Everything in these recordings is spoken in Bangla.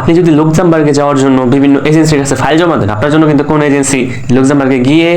আপনি যদি লুকজামবার্গে যাওয়ার জন্য বিভিন্ন এজেন্সির কাছে ফাইল জমা দেন, আপনার জন্য কিন্তু কোন এজেন্সি লুকজামবার্গে গিয়ে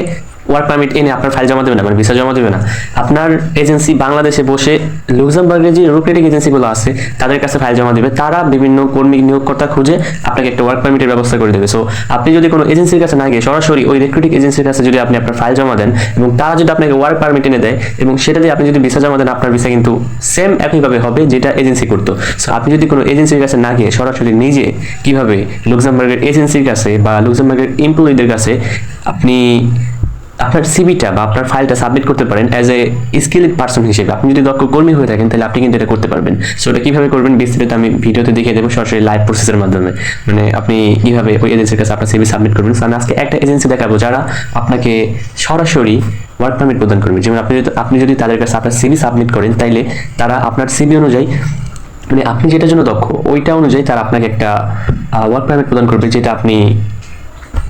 ওয়ার্ক পারমিট এনে আপনার ফাইল জমা দেবে না মানে ভিসা জমা দেবে না। আপনার এজেন্সি বাংলাদেশে বসে লুক্সামবার্গে যে রুক্রেটিং এজেন্সিগুলো আছে, তাদের কাছে ফাইল জমা দেবে। তারা বিভিন্ন কর্মী নিয়োগকর্তা খুঁজে আপনাকে একটা ওয়ার্ক পারমিটের ব্যবস্থা করে দেবে। সো আপনি যদি কোনো এজেন্সির কাছে না গিয়ে সরাসরি ওই রিক্রুটিং এজেন্সির কাছে যদি আপনি আপনার ফাইল জমা দেন এবং তারা যদি আপনাকে ওয়ার্ক পারমিট এনে দেয় এবং সেটা দিয়ে আপনি যদি ভিসা জমা দেন, আপনার ভিসা কিন্তু সেম একইভাবে হবে যেটা এজেন্সি করতো। সো আপনি যদি কোনো এজেন্সির কাছে না গিয়ে সরাসরি নিজে কীভাবে লুক্সামবার্গের এজেন্সির কাছে বা লুক্সামবার্গের এমপ্লয়ীদের কাছে আপনি আপনার সিভিটা বা আপনার ফাইলটা সাবমিট করতে পারেন অ্যাজ এ স্কিল পার্সন হিসেবে। আপনি যদি দক্ষ কর্মী হয়ে থাকেন, তাহলে আপনি কিন্তু এটা করতে পারবেন। সো এটা কীভাবে করবেন বিস্তারিত আমি ভিডিওতে দেখিয়ে দেবো সরাসরি লাইভ প্রসেসের মাধ্যমে। মানে আপনি কীভাবে ওই এজেন্সির কাছে আপনার সিভি সাবমিট করবেন। আমি আজকে একটা এজেন্সি দেখাবো যারা আপনাকে সরাসরি ওয়ার্ক পারমিট প্রদান করবে। যেমন আপনি যদি আপনি যদি তাদের কাছে আপনার সিভি সাবমিট করেন, তাইলে তারা আপনার সিভি অনুযায়ী মানে আপনি যেটার জন্য দক্ষ, ওইটা অনুযায়ী তারা আপনাকে একটা ওয়ার্ক পারমিট প্রদান করবে, যেটা আপনি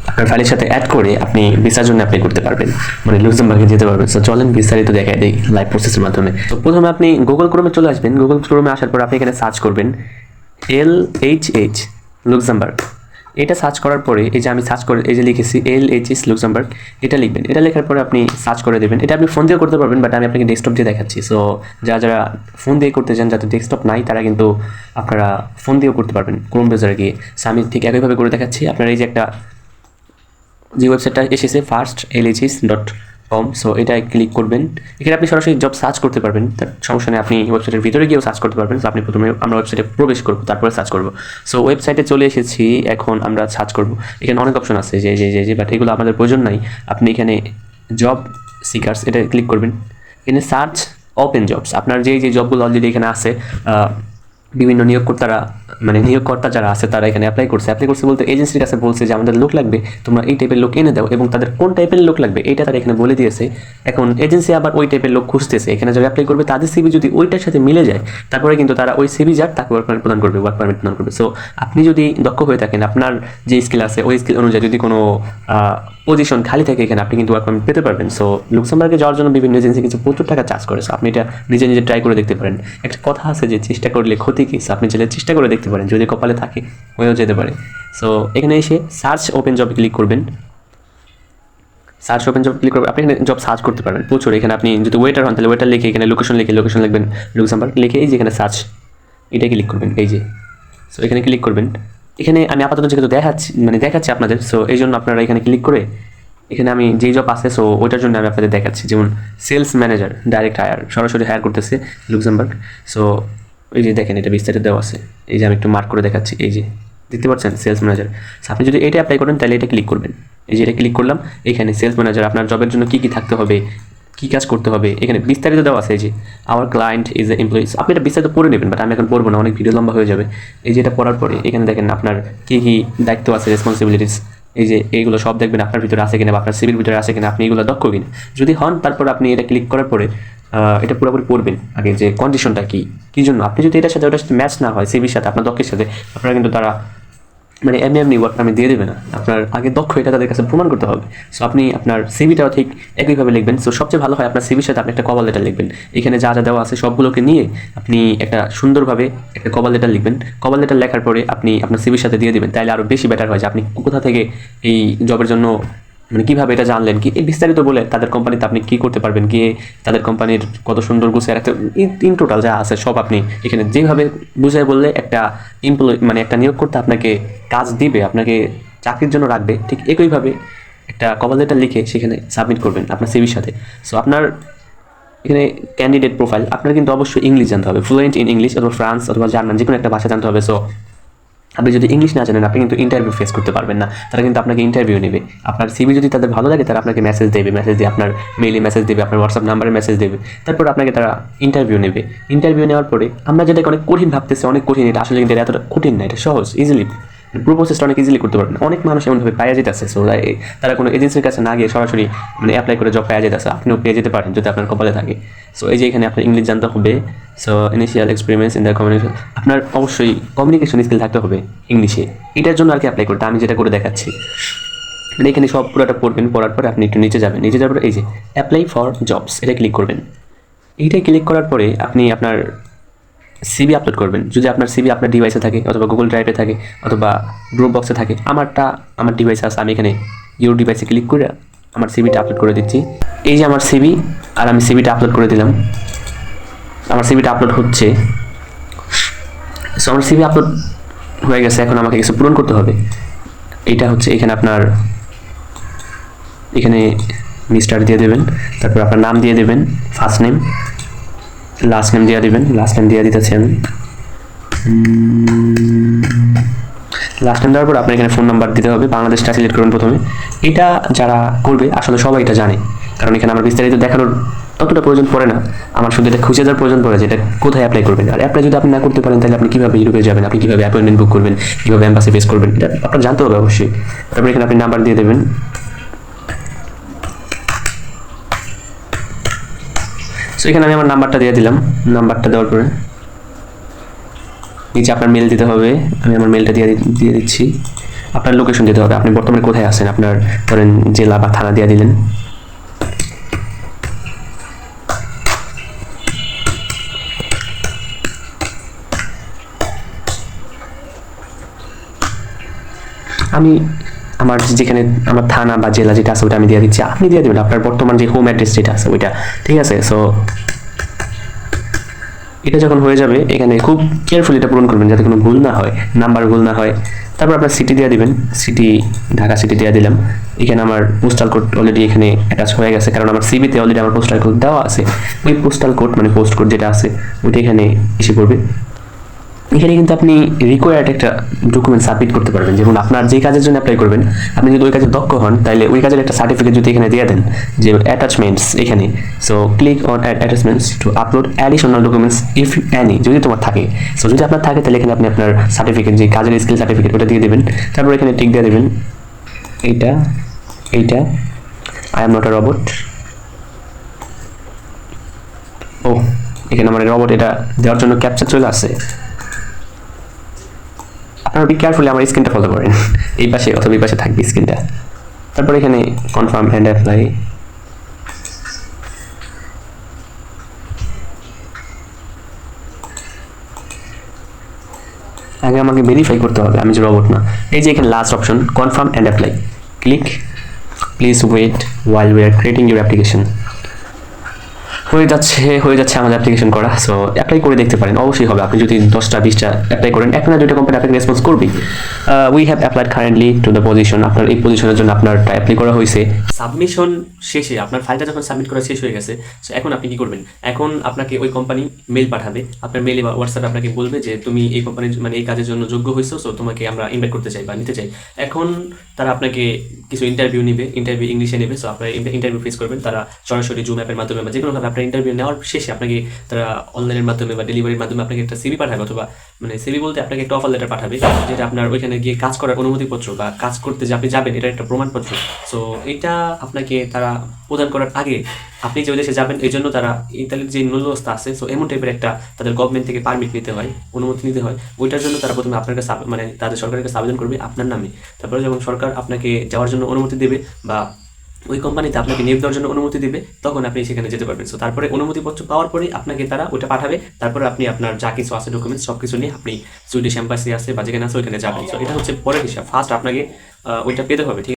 আপনার ফাইলের সাথে অ্যাড করে আপনি ভিসার জন্য অ্যাপ্লাই করতে পারবেন। মানে লুক্সেমবার্গে যেতে পারবেন। তো চলেন বিস্তারিত দেখাই দিই লাইভ প্রসেসের মাধ্যমে। তো প্রথমে আপনি গুগল ক্রোমে চলে আসবেন। গুগল ক্রোমে আসার পর আপনি এখানে সার্চ করবেন এল এইচ এইচ লুক্সেমবার্গ এটা সার্চ করার পরে এই যে আমি সার্চ করে এই যে লিখেছি এল এইচ এস লুক্সেমবার্গ এটা লিখবেন। এটা লেখার পরে আপনি সার্চ করে দেবেন। এটা আপনি ফোন দিয়ে করতে পারবেন বাট আমি আপনাকে ডেস্কটপ দিয়ে দেখাচ্ছি। সো যারা যারা ফোন দিয়ে করতে চান যাতে ডেস্কটপ নাই, তারা কিন্তু আপনারা ফোন দিয়েও করতে পারবেন ক্রোম ব্রাউজারে গিয়ে। সো আমি ঠিক একইভাবে করে দেখাচ্ছি। আপনার এই যে একটা যে ওয়েবসাইটটা এসেছে first LHS dot com so এটায় ক্লিক করবেন। এখানে আপনি সরাসরি জব সার্চ করতে পারবেন, তার সমস্যা নেই, আপনি ওয়েবসাইটের ভিতরে গিয়েও সার্চ করতে পারবেন। তো আপনি প্রথমে আমরা ওয়েবসাইটে প্রবেশ করব, তারপরে সার্চ করব। সো ওয়েবসাইটে চলে এসেছি, এখন আমরা সার্চ করব। এখানে অনেক অপশন আছে, যে যে যে যে বাট এগুলো আমাদের প্রয়োজন নাই। আপনি এখানে জব সিকার্স এটা ক্লিক করবেন। এখানে সার্চ ওপেন জবস আপনার যে যে জবগুলো অলরেডি এখানে আছে বিভিন্ন নিয়োগকর্তারা মানে নিয়োগকর্তা যারা আছে, তারা এখানে অ্যাপ্লাই করছে। অ্যাপ্লাই করছে বলতে এজেন্সির কাছে বলছে যে, আমাদের লোক লাগবে, তোমরা এই টাইপের লোক এনে দাও এবং তাদের কোন টাইপের লোক লাগবে এইটা তারা এখানে বলে দিয়েছে। এখন এজেন্সি আবার ওই টাইপের লোক খুঁজতেছে। এখানে যারা অ্যাপ্লাই করবে, তাদের সিবি যদি ওইটার সাথে মিলে যায়, তারপরে কিন্তু তারা ওই সিবি যার তাকে ওয়ার্ক পারমিট প্রদান করবে ওয়ার্ক পারমিট প্রদান করবে। সো আপনি যদি দক্ষ হয়ে থাকেন, আপনার যে স্কিল আছে, ওই স্কিল অনুযায়ী যদি কোনো পজিশন খালি থাকে এখানে, আপনি কিন্তু ওয়ার্ক পারমিট পেতে পারবেন। সো লুক্সেমবার্গে যাওয়ার জন্য বিভিন্ন এজেন্সি কিছু প্রচুর টাকা চার্জ করে। সো আপনি এটা নিজে নিজে ট্রাই করে দেখতে পারেন। একটা কথা আছে যে, চেষ্টা করলে ক্ষতি কি? আপনি চাইলে চেষ্টা করে দেখতে পারেন, যদি কপালে থাকে, হয়েও যেতে পারে। সো এখানে এসে সার্চ ওপেন জবে ক্লিক করবেন। সার্চ ওপেন জব ক্লিক করবেন। আপনি এখানে জব সার্চ করতে পারবেন। প্রচুর এখানে আপনি যদি ওয়েটার হন, তাহলে ওয়েটার লিখে এখানে লোকেশন লিখে লোকেশন লিখবেন। লুক্সেমবার্গ লিখে এই যে এখানে সার্চ এটা ক্লিক করবেন, এই যে। সো এখানে ক্লিক করবেন। এখানে আমি আপাতত যেহেতু দেখাচ্ছি মানে দেখাচ্ছি আপনাদের সো এই জন্য আপনারা এখানে ক্লিক করে এখানে আমি যেই জব আছে সো ওইটার জন্য আমি আপনাদের দেখাচ্ছি। যেমন সেলস ম্যানেজার ডাইরেক্ট হায়ার সরাসরি হায়ার করতেছে লুক্সেমবার্গ সো এই যে দেখেন, এটা বিস্তারিত দেওয়া আছে। এই যে আমি একটু মার্ক করে দেখাচ্ছি। এই যে, দেখতে পাচ্ছেন? সেলস ম্যানেজার আপনি যদি এটা অ্যাপ্লাই করেন, তাহলে এটা ক্লিক করবেন। এই যে এটা ক্লিক করলাম, এখানে সেলস ম্যানেজার আপনার জবের জন্য কী কী থাকতে হবে, কী কাজ করতে হবে, এখানে বিস্তারিত দেওয়া আছে। এই যে our client is a employees আপনি এটা বিস্তারিত পড়ে নেবেন বাট আমি এখন পড়ব না, অনেক ভিডিও লম্বা হয়ে যাবে। এই যে এটা পড়ার পরে, এখানে দেখেন আপনার কী কী দায়িত্ব আছে রেসপন্সিবিলিটিস এই যে, এইগুলো সব দেখবেন আপনার ভিতরে আছে কিনা, বা আপনার সিভির ভিতরে আছে কিনা, আপনি এগুলো দক্ষ কিনা। যদি হন, তারপর আপনি এটা ক্লিক করার পরে এটা পুরোপুরি পড়বেন আগে যে কন্ডিশনটা কি, কী জন্য? আপনি যদি এটার সাথে ওটার সাথে ম্যাচ না হয় সিভির সাথে, আপনার দক্ষের সাথে, আপনারা কিন্তু তারা মানে এমনি এমনি ওয়ার্ক আমি দিয়ে দেবে না। আপনার আগে দক্ষ এটা তাদের কাছে প্রমাণ করতে হবে। সো আপনি আপনার সিভিটাও ঠিক একইভাবে লিখবেন। সো সবচেয়ে ভালো হয় আপনার সিভির সাথে আপনি একটা কভার লেটার লিখবেন। এখানে যা যা দেওয়া আছে সবগুলোকে নিয়ে আপনি একটা সুন্দরভাবে একটা কভার লেটার লিখবেন। কভার লেটার লেখার পরে আপনি আপনার সিভির সাথে দিয়ে দেবেন। তাহলে আরও বেশি বেটার হয় যে আপনি কোথা থেকে এই জবের জন্য মানে কীভাবে এটা জানলেন? কি এই বিস্তারিত বলে তাদের কোম্পানিতে আপনি কী করতে পারবেন? গিয়ে তাদের কোম্পানির কত সুন্দর গুছিয়ে একটা ইন টোটাল যা আছে সব আপনি এখানে যেভাবে বুঝায় বললে একটা এমপ্লয় মানে একটা নিয়োগ করতে আপনাকে কাজ দিবে, আপনাকে চাকরির জন্য রাখবে, ঠিক একইভাবে একটা কভার লেটার লিখে সেখানে সাবমিট করবেন আপনার সিভির সাথে। সো আপনার এখানে ক্যান্ডিডেট প্রোফাইল আপনার কিন্তু অবশ্যই ইংলিশ জানতে হবে ফ্লুয়েন্ট ইন ইংলিশ অথবা ফ্রান্স অথবা জার্মান যে কোনো একটা ভাষা জানতে হবে। সো আপনি যদি ইংলিশ না জানেন, আপনি কিন্তু ইন্টারভিউ ফেস করতে পারবেন না। তারা কিন্তু আপনাকে ইন্টারভিউ নেবে। আপনার সিভি যদি তাদের ভালো লাগে, তারা আপনাকে মেসেজ দেবে। মেসেজ দিয়ে আপনার মেইলে মেসেজ দেবে, আপনার হোয়াটসঅ্যাপ নাম্বারে মেসেজ দেবে। তারপর আপনাকে তারা ইন্টারভিউ নেবে। ইন্টারভিউ নেওয়ার পরে আমরা যেটাকে অনেক কঠিন ভাবতেছি, অনেক কঠিন, এটা আসলে কিন্তু এটা এতটা কঠিন না, এটা সহজ ইজিলি পুরো প্রসেসটা অনেক ইজিলি করতে পারবেন। অনেক মানুষ এমনভাবে পাওয়া যেতেছে সো তারা কোনো এজেন্সির কাছে না গিয়ে সরাসরি মানে অ্যাপ্লাই করে জব পাওয়া যেতেছে আপনিও পেয়ে যেতে পারেন যদি আপনার কপালে থাকে। সো এই যে এখানে আপনার ইংলিশ জানতে হবে so initial experience in the communication আপনার অবশ্যই কমিউনিকেশন স্কিল থাকতে হবে ইংলিশে এটার জন্য আর কি অ্যাপ্লাই করতে আমি যেটা করে দেখাচ্ছি। মানে এখানে সব পুরোটা পড়বেন, পড়ার পরে আপনি একটু নিচে যাবেন। নিচে যাওয়ার পরে এই যে অ্যাপ্লাই ফর জবস এটা ক্লিক করবেন। এইটাই ক্লিক করার পরে আপনি আপনার সিবি আপলোড করবেন। যদি আপনার সিবি আপনার ডিভাইসে থাকে, অথবা গুগল ড্রাইভে থাকে, অথবা ড্রপ বক্সে থাকে, আমারটা, আমার ডিভাইসে আছে, আমি এখানে ইউর ডিভাইসে ক্লিক করে আমার সিবিটা আপলোড করে দিচ্ছি। এই যে আমার সিবি আর আমি সিবিটা আপলোড করে দিলাম। আমার সিবিটা আপলোড হচ্ছে। সো আমার সিবি আপলোড হয়ে গেছে, এখন আমাকে কিছু পূরণ করতে হবে। এইটা হচ্ছে এখানে আপনার, এখানে মিস্টার দিয়ে দেবেন, তারপর আপনার নাম দিয়ে দেবেন ফার্স্ট নেম লাস্ট নেম দিয়ে দেবেন লাস্ট নেম দিয়ে দিতেছি আমি। লাস্ট নেম দেওয়ার পর আপনার এখানে ফোন নাম্বার দিতে হবে বাংলাদেশটা সিলেক্ট করুন প্রথমে। এটা যারা করবে, আসলে সবাই এটা জানে। কারণ এখানে আমার বিস্তারিত দেখানোর ততটা প্রয়োজন পড়ে না। আমার শুধু এটা খুঁজে দেওয়ার প্রয়োজন পড়ে যে এটা কোথায় অ্যাপ্লাই করবেন। আর অ্যাপ্লাই যদি আপনি না করতে পারেন, তাহলে আপনি কীভাবে ইউরোপে যাবেন? আপনি কীভাবে অ্যাপয়েন্টমেন্ট বুক করবেন? কীভাবে অ্যাম্বাসি ফেস করবেন? এটা আপনার জানতে হবে অবশ্যই। তারপরে এখানে আপনি নাম্বার দিয়ে দেবেন। সো এখানে আমি আমার নাম্বারটা দিয়ে দিলাম। নাম্বারটা দেওয়ার পরে নিচে আপনার মেল দিতে হবে। আমি আমার মেলটা দিয়ে দিয়ে দিচ্ছি। আপনার লোকেশন দিতে হবে। আপনি বর্তমানে কোথায় আছেন? আপনার ধরেন জেলা বা থানা দিয়ে দিলেন। আমি আমার যেখানে আমার থানা বা জেলা যেটা আছে, ওটা আমি দিয়ে দিচ্ছি। আপনি দিয়ে দেবেন, আপনার বর্তমান যে হোম অ্যাড্রেস যেটা আছে, ওইটা। ঠিক আছে? সো এটা যখন হয়ে যাবে, এখানে খুব কেয়ারফুলি এটা পূরণ করবেন, যাতে কোনো ভুল না হয় নাম্বার ভুল না হয়। তারপর আপনার সিটি দিয়ে দিবেন। সিটি ঢাকা সিটি দিয়ে দিলাম। এখানে আমার পোস্টাল কোড অলরেডি এখানে অ্যাটাচ হয়ে গেছে, কারণ আমার সিবিতে অলরেডি আমার পোস্টাল কোড দেওয়া আছে। ওই পোস্টাল কোড মানে পোস্ট কোড যেটা আছে, ওইটা এখানে এসে পড়বে এখানে কিন্তু আপনি রিকোয়ার্ড একটা ডকুমেন্ট সাবমিট করতে পারবেন। যেমন আপনার যে কাজের জন্য অ্যাপ্লাই করবেন, আপনি যদি ওই কাজে দক্ষ হন তাহলে ওই কাজের একটা সার্টিফিকেট যদি এখানে দিয়ে দেন, যে অ্যাটাচমেন্টস এখানে so click on attachments to upload additional documents if any যদি তোমার থাকে। সো যদি আপনার থাকে তাহলে এখানে আপনি আপনার সার্টিফিকেট যে কাজের স্কিল সার্টিফিকেট ওটা দিয়ে দেবেন। তারপর এখানে টিক দিয়ে দেবেন, এইটা এইটা I am not a robot ও এখানে আমার রবট এটা দেওয়ার জন্য ক্যাপচার চলে আসছে। আপনারা বি কেয়ারফুলি আমার স্ক্রিনটা ফলো করেন। এই পাশে, অথবা এই পাশে থাকবে স্ক্রিনটা তারপর এখানে কনফার্ম অ্যান্ড অ্যাপ্লাই আগে আমাকে ভেরিফাই করতে হবে, আমি যে রবট না। এই যে এখানে last option confirm and apply click please wait while we are creating your application হয়ে যাচ্ছে হয়ে যাচ্ছে আমাদের অ্যাপ্লিকেশন করা সো অ্যাপ্লাই করে দেখতে পারেন, অবশ্যই হবে। আপনি যদি দশটা, বিশটা অ্যাপ্লাই করেন একটা না দুইটা কোম্পানি আপনাকে রেসপন্স করবেই। We have applied currently to the position আপনার এই পজিশনের জন্য আপনারটা অ্যাপ্লাই করা হয়েছে। সাবমিশন শেষে, আপনার ফাইলটা যখন সাবমিট করা শেষ হয়ে গেছে সো এখন আপনি কি করবেন? এখন আপনাকে ওই কোম্পানি মেল পাঠাবে। আপনার মেলে বা হোয়াটসঅ্যাপে আপনাকে বলবে যে, তুমি এই কোম্পানির মানে এই কাজের জন্য যোগ্য হয়েছো সো তোমাকে আমরা ইনভাইট করতে চাই বা নিতে চাই। এখন তারা আপনাকে কিছু ইন্টারভিউ নেবে ইন্টারভিউ ইংলিশে নেবে সো আপনার ইন্টারভিউ ফেস করবেন। তারা সরাসরি জুম অ্যাপের মাধ্যমে বা যে কোনোভাবে আপনার ইন্টারভিউ নেওয়ার শেষে আপনাকে তারা অনলাইনের মাধ্যমে বা ডেলিভারির মাধ্যমে আপনাকে একটা সিভি পাঠাবে অথবা মানে সিভি বলতে আপনাকে একটা অফার লেটার পাঠাবে, যেটা আপনার ওইখানে গিয়ে কাজ করার অনুমতিপত্র বা কাজ করতে যে আপনি যাবেন এটা একটা প্রমাণপত্র। সো এটা আপনাকে তারা প্রদান করার আগে আপনি যে দেশে যাবেন, এই জন্য তারা ইতালির যে নূল ব্যবস্থা আছে সো এমন টাইপের একটা তাদের গভর্নমেন্ট থেকে পারমিট নিতে হয়, অনুমতি নিতে হয়, ওইটার জন্য তারা প্রথমে আপনার কাছে মানে তাদের সরকারের কাছে আবেদন করবে আপনার নামে। তারপরে যখন সরকার আপনাকে যাওয়ার জন্য অনুমতি দেবে বা ওই কোম্পানিতে আপনাকে নিয়োগ দেওয়ার জন্য অনুমতি দিবে, তখন আপনি সেখানে যেতে পারবেন। সো তারপরে অনুমতিপত্র পাওয়ার পরে আপনাকে তারা ওটা পাঠাবে। তারপরে আপনি আপনার যা কিছু আছে ডকুমেন্টস সব কিছু নিয়ে আপনি সুইডিশ এম্বাসি আছে বা যেখানে আছে ওইখানে যাবেন। সো এটা হচ্ছে পরের হিসাব। ফার্স্ট আপনাকে ওইটা পেতে হবে, ঠিক